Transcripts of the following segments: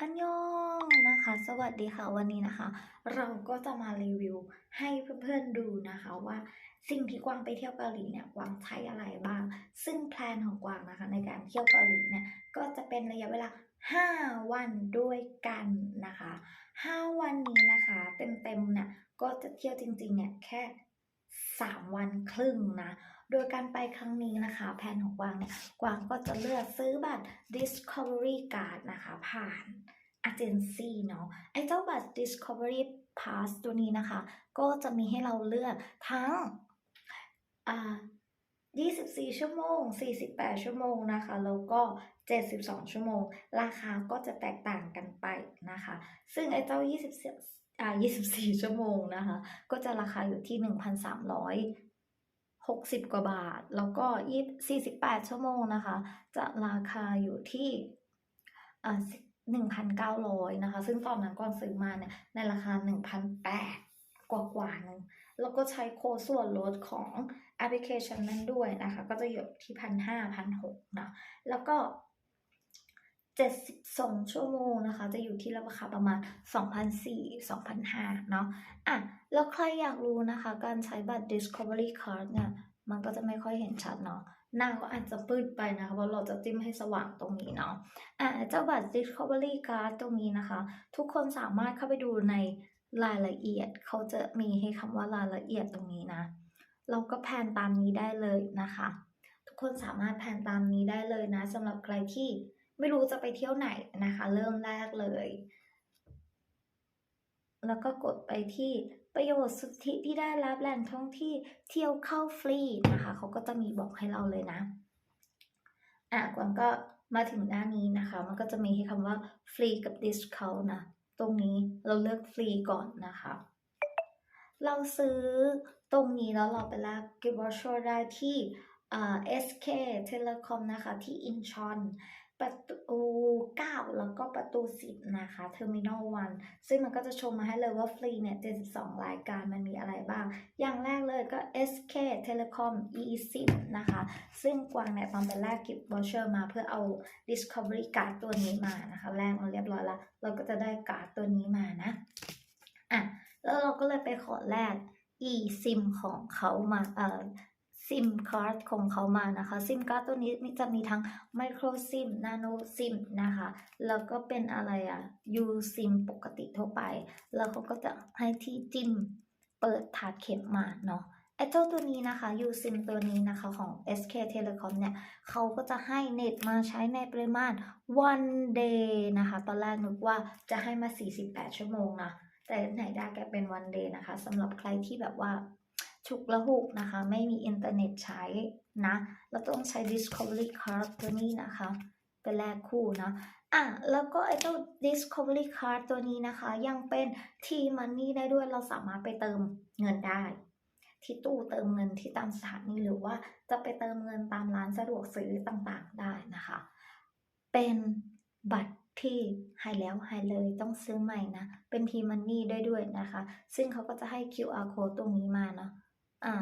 อันยองนะคะ สวัสดีค่ะวันนี้นะคะ เราก็จะมารีวิวให้เพื่อนๆดูนะคะว่าสิ่งที่กวางไปเที่ยวเกาหลีเนี่ยกวางใช้อะไรบ้าง ซึ่งแพลนของกวางนะคะ ในการเที่ยวเกาหลีเนี่ยก็จะเป็นระยะเวลา 5 วันด้วยกันนะคะ 5 วันนี้นะคะเต็มๆเนี่ยก็จะเที่ยวจริงๆเนี่ยแค่ 3 วันครึ่งนะ โดยการไปครั้งนี้นะคะแผนของกวางเนี่ยกวางก็จะเลือกซื้อบัตร Discovery Card นะคะ ผ่านเอเจนซี่เนาะไอ้เจ้าบัตร Discovery Pass ตัวนี้นะคะ ก็จะมีให้เราเลือกทั้งอ่า24 ชั่วโมง 48 ชั่วโมงนะคะ แล้วก็ 72 ชั่วโมง ราคาก็จะแตกต่างกันไปนะคะ ซึ่งไอ้เจ้า 24อ่า24 ชั่วโมงนะคะ ก็จะราคาอยู่ที่ 1,300 60 กว่าบาท แล้วก็ยี่48 ชั่วโมงนะคะ จะราคาอยู่ที่อ่า1,900 นะคะ ซึ่งตอนนั้นก่อนซื้อมาเนี่ย ในราคา 1,800 กว่ากว่านึง แล้วก็ใช้โค้ดส่วนลดของแอปพลิเคชันนั้นด้วยนะคะ ก็จะอยู่ที่ 1,500 1,600นะแล้วก็ 72 ชั่วโมงนะคะ จะอยู่ที่ราคาประมาณ 2,400 2,500 เนาะอะ แล้วใครอยากรู้นะคะ การใช้บัตร Discovery Card เนี่ย มันก็จะไม่ค่อยเห็นชัดเนาะหน้าก็อาจจะปืดไปนะคะเพราะเราจะจิ้มให้สว่างตรงนี้เนาะอะเจ้าบัตร Discovery Card ตรงนี้นะคะ ทุกคนสามารถเข้าไปดูในรายละเอียด เขาจะมีให้คำว่ารายละเอียดตรงนี้นะ เราก็แพนตามนี้ได้เลยนะคะ ทุกคนสามารถแพนตามนี้ได้เลยนะสำหรับใครที่ ไม่รู้จะไปเที่ยวไหนนะคะ เริ่มแรกเลย แล้วก็กดไปที่ประโยชน์สุทธิที่ได้รับแหล่งท่องที่เที่ยวเข้าฟรีนะคะเขาก็จะมีบอกให้เราเลยนะ อะกวางก็มาถึงหน้านี้นะคะ มันก็จะมีให้คำว่าฟรีกับ discount นะ ตรงนี้เราเลือกฟรีก่อนนะคะ เราซื้อตรงนี้แล้วเราไปแลกกิฟต์วอชได้ที่อ่า SK Telecom นะคะ ที่อินชอน ประตู 9 แล้วก็ประตู 10 นะคะ Terminal 1 ซึ่งมันก็จะชมมาให้เลยว่าฟรีเนี่ย72 รายการมันมีอะไรบ้าง อย่างแรกเลยก็ SK Telecom eSIM นะคะ ซึ่งกวางเนี่ยตอนไปแลกกิฟต์วอเชอร์มาเพื่อเอา Discovery Card ตัวนี้มานะคะแลกมาเรียบร้อยแล้ว เราก็จะได้การ์ดตัวนี้มานะ อะ แล้วเราก็เลยไปขอแลก eSIM ของเขามาเอ่อ SIM card ของเขามานะคะ SIM card ตัวนี้จะมีทั้ง micro SIM nano SIM นะคะ แล้วก็เป็นอะไรอะ U SIM ปกติทั่วไป แล้วเขาก็จะให้ที่จิ้มเปิดถาดเข็มมาเนาะไอเจ้าตัวนี้นะคะ U SIM ตัวนี้นะคะของ SK Telecom เนี่ยเขาก็จะให้เน็ตมาใช้ในปริมาณ one day นะคะ ตอนแรกนึกว่าจะให้มา 48 ชั่วโมงนะ แต่ไหนได้แกเป็น one day นะคะสำหรับใครที่แบบว่า ฉุกละหุกนะคะ ไม่มีอินเทอร์เน็ตใช้นะ เราต้องใช้ Discovery Card ตัวนี้นะคะเป็นแลกคู่นะอะแล้วก็ไอ้เจ้า Discovery Card ตัวนี้นะคะ ยังเป็น T-Money ได้ด้วยเราสามารถไปเติมเงินได้ ที่ตู้เติมเงินที่ตามสถานีหรือว่าจะไปเติมเงินตามร้านสะดวกซื้อต่างๆได้นะคะ เป็นบัตรที่หายแล้วหายเลยต้องซื้อใหม่นะ เป็น T-Money ได้ด้วยนะคะ ซึ่งเขาก็จะให้ QR code ตรงนี้มาเนาะ อ่า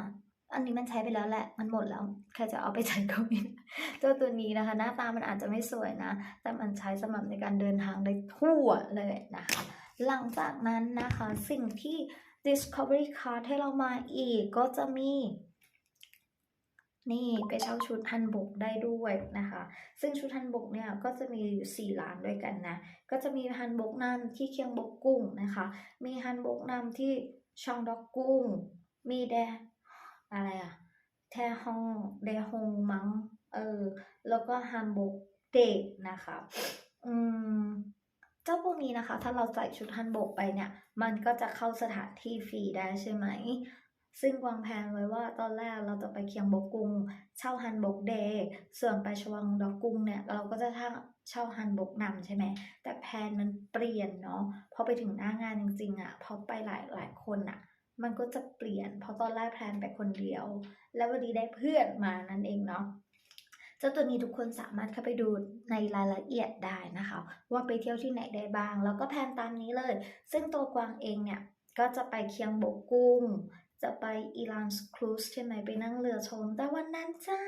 อันนี้มันใช้ไปแล้วแหละ มันหมดแล้ว ใครจะเอาไปใช้ก็ม่ได้ตัวตัวนี้นะคะ หน้าตามันอาจจะไม่สวยนะ แต่มันใช้สำหรับในการเดินทางได้ทั่วเลยนะคะ หลังจากนั้นนะคะ สิ่งที่ Discovery Card ให้เรามาอีกก็จะมีนี่ไปเช่าชุดฮันบกได้ด้วยนะคะ ซึ่งชุดฮันบกเนี่ยก็จะมีอยู่ 4 ร้านด้วยกันนะ ก็จะมีฮันบกนำที่เคียงบกกุ้งนะคะ มีฮันบกนำที่ชองดอกกุ้ง มีแด อะไรอะแทฮองเดฮงมังเออแล้วก็ฮันบกเดกนะคะอืมเจ้าพวกนี้นะคะ ถ้าเราใส่ชุดฮันบกไปเนี่ย มันก็จะเข้าสถานที่ฟรีได้ใช่ไหม ซึ่งวางแผนไว้ว่าตอนแรกเราจะไปเคียงบกกุง เช่าฮันบกเดย์ส่วนไปชวังดอกกุงเนี่ย เราก็จะทักเช่าฮันบกนำใช่ไหม แต่แผนมันเปลี่ยนเนาะพอไปถึงหน้างานจริงๆอะ่ะพอไปหลายหลายคนอะ่ะ มันก็จะเปลี่ยน เพราะตอนแรกแพลนไปคนเดียว แล้ววันนี้ได้เพื่อนมานั่นเองเนาะเจ้าตัวนี้ทุกคนสามารถเข้าไปดูในรายละเอียดได้นะคะ ว่าไปเที่ยวที่ไหนได้บ้าง แล้วก็แพลนตามนี้เลย ซึ่งตัวกวางเองเนี่ยก็จะไปเคียงบกกุ้งจะไปอีรานครูซใช่ไหมไปนั่งเรือชม แต่วันนั้นจ้า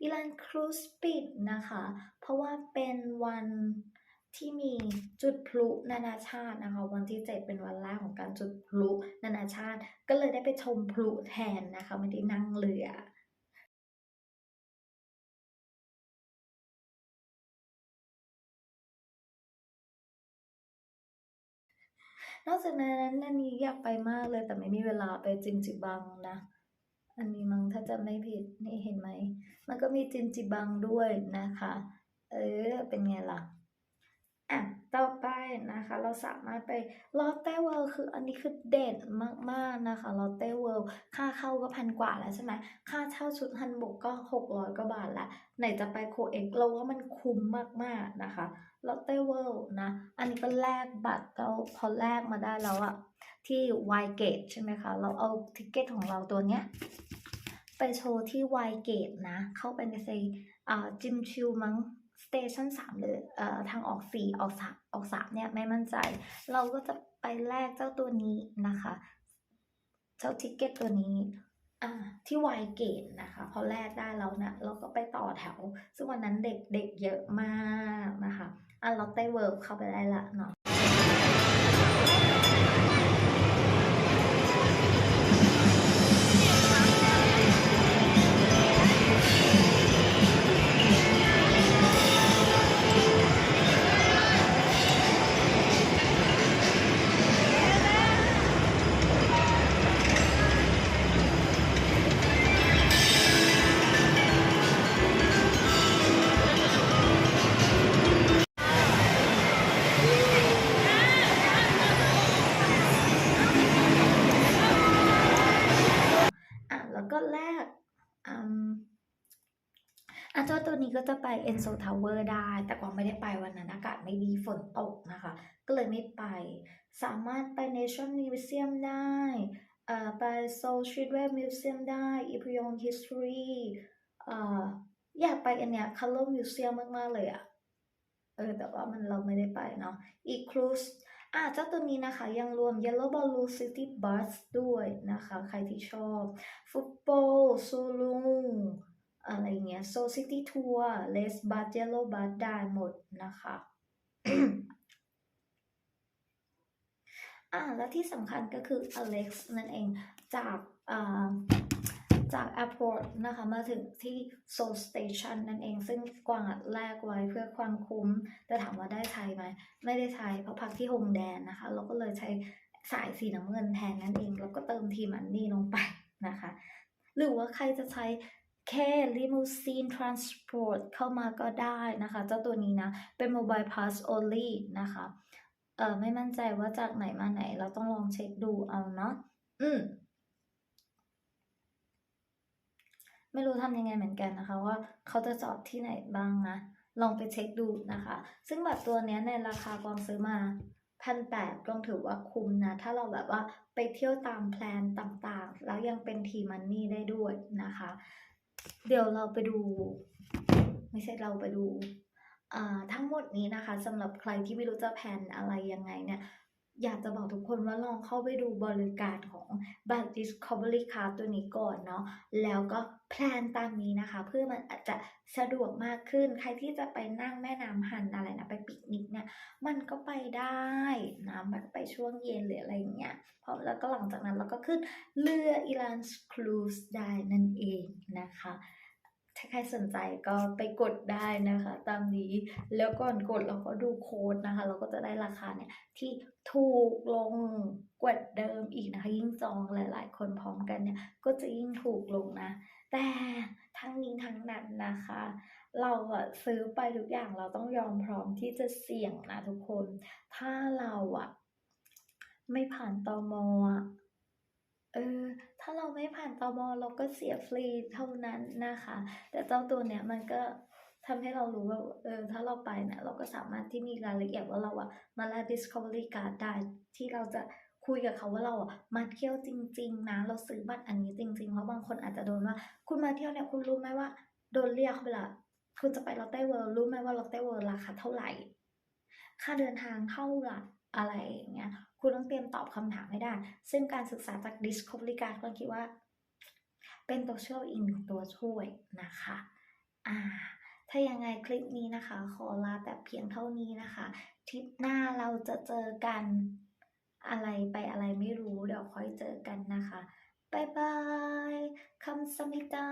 อีรานครูซปิดนะคะ เพราะว่าเป็นวัน ที่มีจุดพลุนานาชาตินะคะ วันที่ 7 เป็นวันแรกของการจุดพลุนานาชาติ ก็เลยได้ไปชมพลุแทนนะคะไม่ได้นั่งเรือ นอกจากนั้นอันนี้อยากไปมากเลยแต่ไม่มีเวลาไปจินจิบังนะ อันนี้มั้งถ้าจะไม่ผิดนี่เห็นไหม มันก็มีจินจิบังด้วยนะคะ เออเป็นไงล่ะ อะต่อไปนะคะเราสามารถไปลอตเต้เวิลด์คืออันนี้คือเด่นมากๆนะคะลอตเต้เวิลด์ค่าเข้าก็พันกว่าแล้วใช่ไหมค่าเช่าชุดฮันบกก็หกร้อยกว่าบาทละไหนจะไปโคเอ็กเราว่ามันคุ้มมากๆนะคะลอตเต้เวิลด์นะอันนี้ก็แลกบัตรเราพอแลกมาได้แล้วอะที่ไวเกตใช่ไหมคะเราเอาทิกเก็ตของเราตัวเนี้ยไปโชว์ที่ไวเกตนะเข้าไปในเซอ่าจิมชิวมั้ง สเตชันสามหรือเอ่อทางออกสี่ออกสามออกสามเนี่ยไม่มั่นใจ เราก็จะไปแลกเจ้าตัวนี้นะคะ เจ้าทิกเก็ตตัวนี้อ่าที่ไวเกตนะคะ พอแลกได้แล้วนะเราก็ไปต่อแถว ซึ่งวันนั้นเด็กเด็กเยอะมากนะคะอะเราได้เวิร์เข้าไปได้ละเนาะ เจ้าตัวนี้ก็จะไป Enso Tower ได้ แต่กวางไม่ได้ไปวันนั้นอากาศไม่ดีฝนตกนะคะ ก็เลยไม่ไป สามารถไป Nation Museum ได้ไป Seoul Streetwear Museum ได้ i p y o n History เอ่ออยากไปอันเนี้ย Color Museum มมาก ๆ เลยอะเออ แต่ว่ามันเราไม่ได้ไปเนาะอีก cruise อะเจ้าตัวนี้นะคะยังรวม Yellow Balloon City Bus ด้วยนะคะ ใครที่ชอบ ฟุตบอลซูลุง อะไรเงี้ยโซซิตี้ทัวร์เลสบัสเยลโลบัสได้หมดนะคะอ่าและที่สำคัญก็คืออเล็กซ์นั่นเองจากอ่าจากแอร์พอร์ตนะคะ มาถึงที่โซลสเตชันนั่นเอง ซึ่งกวางแลกไว้เพื่อความคุ้ม แต่ถามว่าได้ใช้ไหม ไม่ได้ใช้เพราะพักที่โฮงแดนนะคะ เราก็เลยใช้สายสีน้ำเงินแทนนั่นเอง แล้วก็เติมทีมันนี่ลงไปนะคะ หรือว่าใครจะใช้ แค่ limousine transport เข้ามาก็ได้นะคะ เจ้าตัวนี้นะ เป็น mobile pass only นะคะเออไม่มั่นใจว่าจากไหนมาไหน เราต้องลองเช็คดูเอาเนาะอืมไม่รู้ทำยังไงเหมือนกันนะคะ ว่าเขาจะจอดที่ไหนบ้างนะ ลองไปเช็คดูนะคะ ซึ่งแบบตัวเนี้ยในราคากวางซื้อมาพันแปดกวางถือว่าคุ้มนะ ถ้าเราแบบว่าไปเที่ยวตามแพลนต่างๆ แล้วยังเป็นทีมันนี่ได้ด้วยนะคะ เดี๋ยวเราไปดู ไม่ใช่เราไปดูอ่าทั้งหมดนี้นะคะสำหรับใครที่ไม่รู้จะแผนอะไรยังไงเนี่ย อยากจะบอกทุกคนว่าลองเข้าไปดูบริการของบัตร Discovery Card ตัวนี้ก่อนเนาะแล้วก็แพลนตามนี้นะคะ เพื่อมันอาจจะสะดวกมากขึ้น ใครที่จะไปนั่งแม่น้ำหันอะไรนะ ไปปิกนิกเนี่ย มันก็ไปได้นะมันก็ไปช่วงเย็นหรืออะไรอย่างเงี้ยพอแล้วก็หลังจากนั้นเราก็ขึ้นเรืออีลานสครูซได้นั่นเองนะคะ ใครสนใจก็ไปกดได้นะคะ ตามนี้แล้วก่อนกดเราก็ดูโค้ดนะคะ เราก็จะได้ราคาเนี่ยที่ถูกลงกว่าเดิมอีกนะคะยิ่งจองหลาย ๆ คนพร้อมกันเนี่ยก็จะยิ่งถูกลงนะ แต่ทั้งนี้ทั้งนั้นนะคะ เราอะซื้อไปทุกอย่างเราต้องยอมพร้อมที่จะเสี่ยงนะทุกคน ถ้าเราอะไม่ผ่านตอมอะ เออถ้าเราไม่ผ่านตอมเราก็เสียฟรีเท่านั้นนะคะ แต่เจ้าตัวเนี้ยมันก็ทำให้เรารู้ว่าเออถ้าเราไปเนี่ยเราก็สามารถที่มีรายละเอียดว่าเราอะมาแลก Discovery Card ได้ที่เราจะคุยกับเขาว่าเราอะมาเที่ยวจริง ๆ นะ เราซื้อบัตรอันนี้จริง ๆ เพราะบางคนอาจจะโดนว่า คุณมาเที่ยวเนี่ยคุณรู้ไหมว่าโดนเรียกเขาไปละคุณจะไปลอตเต้เวิลด์รู้ไหมว่าลอตเต้เวิลด์ราคาเท่าไหร่ ค่าเดินทางเท่าไหร่อะไรอย่างเงี้ย คุณต้องเตรียมตอบคำถามให้ได้ ซึ่งการศึกษาจาก Discovery Card ก็คิดว่า เป็นตัวช่วยอีกหนึ่งตัวช่วยนะคะอ่าถ้ายังไงคลิปนี้นะคะ ขอลาแต่เพียงเท่านี้นะคะ ทริปหน้าเราจะเจอกันอะไรไปอะไรไม่รู้เดี๋ยวค่อยเจอกันนะคะ บ๊ายบายคำสมิตา